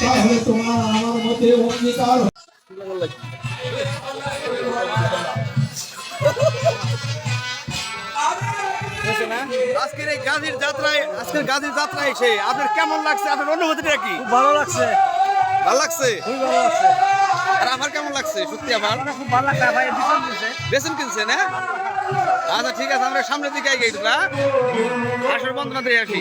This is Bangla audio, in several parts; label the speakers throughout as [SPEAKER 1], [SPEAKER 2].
[SPEAKER 1] তাহলে তোমার আমার মধ্যে অঙ্গীকার
[SPEAKER 2] আজকের এই গাজীর যাত্রায় আজকের গাজীর যাত্রায় এসে আপনার কেমন লাগছে? আপনার অনুভূতিটা কি?
[SPEAKER 3] ভালো লাগছে।
[SPEAKER 2] ভালো লাগছে?
[SPEAKER 3] ভালো লাগছে।
[SPEAKER 2] আর আমার কেমন লাগছে? সত্যি আমার?
[SPEAKER 3] খুব ভালো লাগছে। ভাই
[SPEAKER 2] বেসন কিনছে। না আচ্ছা ঠিক আছে আমরা সামনের দিকে এগিয়ে না আসর বন্ধনা আসি।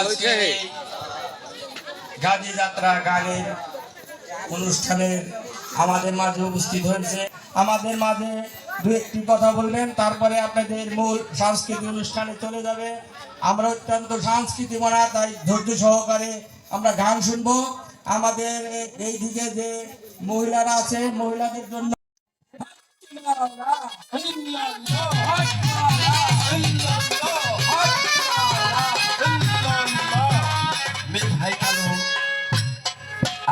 [SPEAKER 4] এই গাজী যাত্রা গানের অনুষ্ঠানের আমাদের মাঝে উপস্থিত হয়েছে। আমাদের মাঝে দু একটি কথা বলবেন, তারপরে আপনাদের মূল সাংস্কৃতিক অনুষ্ঠানে চলে যাবে। আমরা অত্যন্ত সাংস্কৃতিক মনা, তাই ধৈর্য সহকারে আমরা গান শুনব। আমাদের এই দিকে যে মহিলারা আছে মহিলাদের জন্য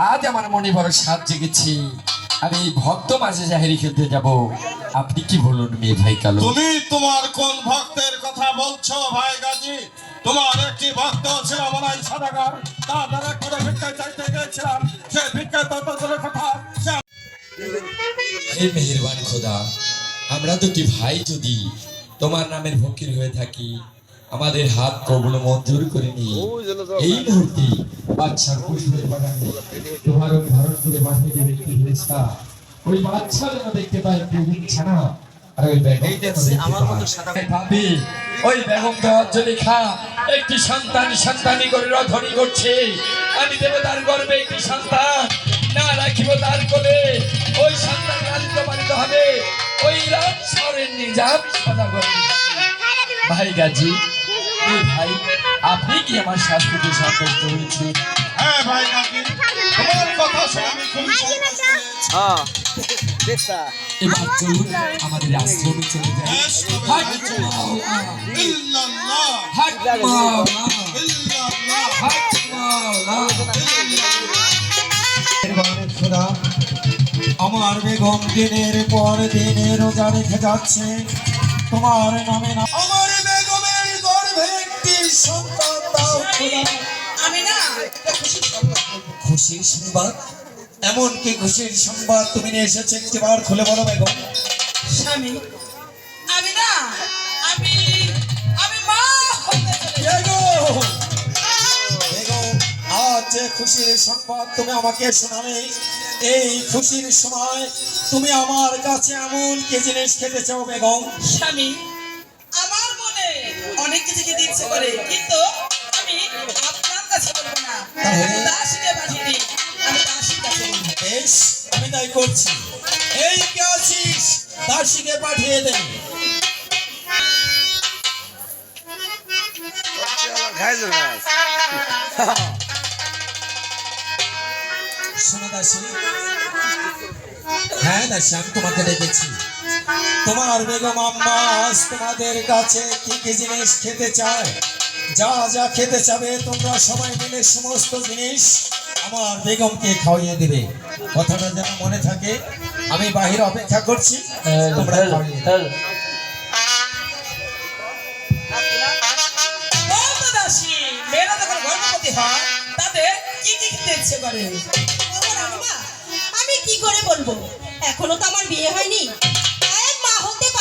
[SPEAKER 5] আজ আমার মনে বড় সাত জেগেছি। আমি এই ভক্ত মাঝে জাহেরি খেলতে যাব। আপনি কি বলুন মেয়ে ভাই কালু?
[SPEAKER 6] তুমি তোমার কোন ভক্তের কথা বলছো ভাই গাজী? তোমার একটি ভক্ত ছিল মনে হয় সদাগর। তার দ্বারা করে ভিক্ষা চাইতে গেছিলাম সে ভিক্ষা তত দূরের কথা
[SPEAKER 5] হে মেহেরবান খোদা আমরা দুটি ভাই যদি তোমার নামের ফকির হয়ে থাকি আমাদের হাত কবল মঞ্জুর করে নিয়ে এই মুহূর্তে বাচ্চার কুশলের বাগানে তোমার ভারত করে পাঠিয়ে দেবে একটি ফেরেশতা। ওই বাচ্চা যেন দেখতে পায় একটু বিছানা আর ওই বেগম আমার মতো ভাবি ওই বেগম দেওয়ার লেখা একটি সন্তান সন্তানি করে রধনী করছে। আমি দেব তার গর্বে একটি সন্তান না রাখিব তার কোলে। ওই সন্তান লালিত পালিত হবে। ওই রাত শহরের নিজাম সদা করবে ভাই গাজী। এই ভাই আপনি কি আমার শাস্তিতে সন্তুষ্ট হয়েছে
[SPEAKER 6] হ্যাঁ ভাই গাজী। তোমার কথা শুনে আমি খুবই সন্তুষ্ট হয়েছি।
[SPEAKER 2] হ্যাঁ
[SPEAKER 5] এবার চলুন আমাদের আশ্রমে চলে যাই। হাট। মাওলা,
[SPEAKER 6] ইল্লাল্লাহ,
[SPEAKER 5] হাট
[SPEAKER 6] ইল্লাল্লাহ,
[SPEAKER 5] হাট মাওলা। বেগম দিনের পর দিনে রোজা রেখে যাচ্ছে। তোমার নামে না আমার সন্তান দাও খোদা।
[SPEAKER 7] আমি না
[SPEAKER 5] খুশির সংবাদ? এমন কি খুশির সংবাদ তুমি নিয়ে এসেছ? একটিবার খুলে বলো বেগম।
[SPEAKER 7] স্বামী আমি না আমি আমি মা
[SPEAKER 5] আজ যে খুশির সংবাদ তুমি আমাকে শোনালে এই খুশির সময় তুমি আমার কাছে এমন কি জিনিস খেতে চাও বেগম?
[SPEAKER 7] স্বামী করে কিন্তু আমি আপনার কাছে বলব না।
[SPEAKER 5] তাহলে?
[SPEAKER 7] দাসীকে পাঠিয়ে আমি দাসীর কাছে
[SPEAKER 5] বেশ আমি তাই করছি। এই কে আছিস? দাসীকে পাঠিয়ে দে। দাসী। হ্যাঁ দাসী আমি তোমাকে ডেকেছি। তোমার বেগম আম্মা আজ তোমাদের কাছে কি কি জিনিস খেতে চায়? যা যা খেতে চাবে তোমরা সবাই মিলে সমস্ত জিনিস আমার বেগমকে খাওয়িয়ে দিবে। কথাটা যেন মনে থাকে আমি বাহির অপেক্ষা করছি তোমরা খাওয়িয়ে দিবে।
[SPEAKER 7] বলতো দাসী মেয়েরা যখন গর্ভবতী হয় তাদের কি কি খেতে ইচ্ছে করে?
[SPEAKER 3] আমি কি করে বলব? এখনও তো আমার বিয়ে হয়নি।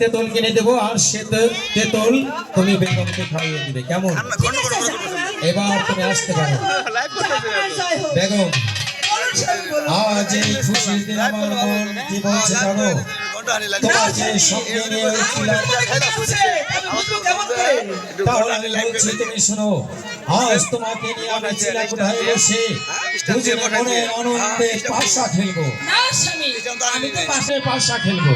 [SPEAKER 5] তেঁতুল কিনে দেবো আর সে তে- তেঁতুল তুমি বেগমকে খাইয়ে দিবে। কেমন? এবার তুমি আসতে পারো। বেগম আজ এই খুশির দিন আমার মন কি বলছে জানো? নিয়ে উঠছিলাম তাহলে বলছি তুমি শোনো আজ তোমাকে নিয়ে আমি চিলা বসে দুজনে মনে আনন্দে পাশা খেলব।
[SPEAKER 3] আমি তো
[SPEAKER 5] পাশে পাশা খেলব।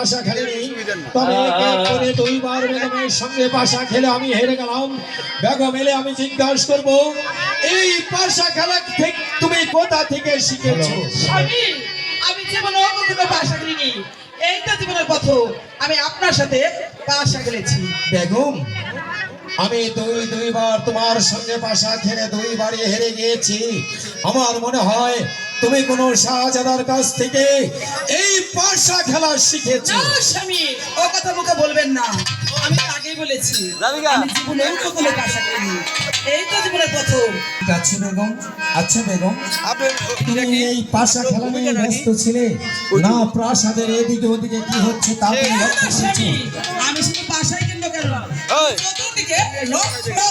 [SPEAKER 5] বাসা খেলেনি তবে করে দুইবার বেগমের সঙ্গে বাসা খেলে আমি হেরে গেলাম। বেগম এলে আমি জিজ্ঞাসা করব এই বাসা খেলা থেকে তুমি কোথা থেকে শিখেছো?
[SPEAKER 3] স্বামী আমি জীবনে কখনো বাসা খেলিনি এই তো জীবনের প্রথম আমি আপনার সাথে বাসা খেলেছি।
[SPEAKER 5] বেগম আমি দুই দুইবার তোমার সঙ্গে বাসা খেলে দুইবারই হেরে গিয়েছি। আমার মনে হয় তুমি কোনো শাহজাদার কাছ থেকে এই পাশা খেলা শিখেছো।
[SPEAKER 3] না স্বামী ও কথা মুখে বলবেন না। আমি আগেই বলেছি
[SPEAKER 2] রাধিকা।
[SPEAKER 3] আমি জীবনে কখনো বাসা খেলিনি এই তো জীবনের প্রথম।
[SPEAKER 5] ঠিক বেগম। আচ্ছা বেগম।
[SPEAKER 2] আপনি
[SPEAKER 5] তুমি এই পাশা খেলা নিয়ে ব্যস্ত ছিলে? না প্রাসাদের এদিকে ওদিকে কি হচ্ছে তা তুমি লক্ষ্য করেছ?
[SPEAKER 3] আমি শুধু বাসায় কিনবো কেন
[SPEAKER 2] ওই।
[SPEAKER 3] চতুর্দিকে লক্ষ্য না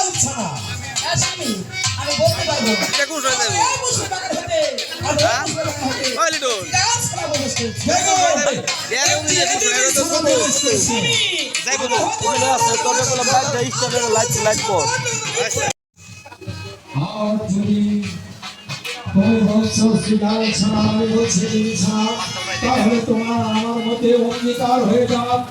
[SPEAKER 3] হ্যাঁ, স্বামী আমি বলতে পারব আর
[SPEAKER 1] যদি তুমি বলছো শ্রীকাল ছাড়া আমি বলছি তাহলে তোমার আমার মধ্যে অঙ্গীকার হয়ে যাক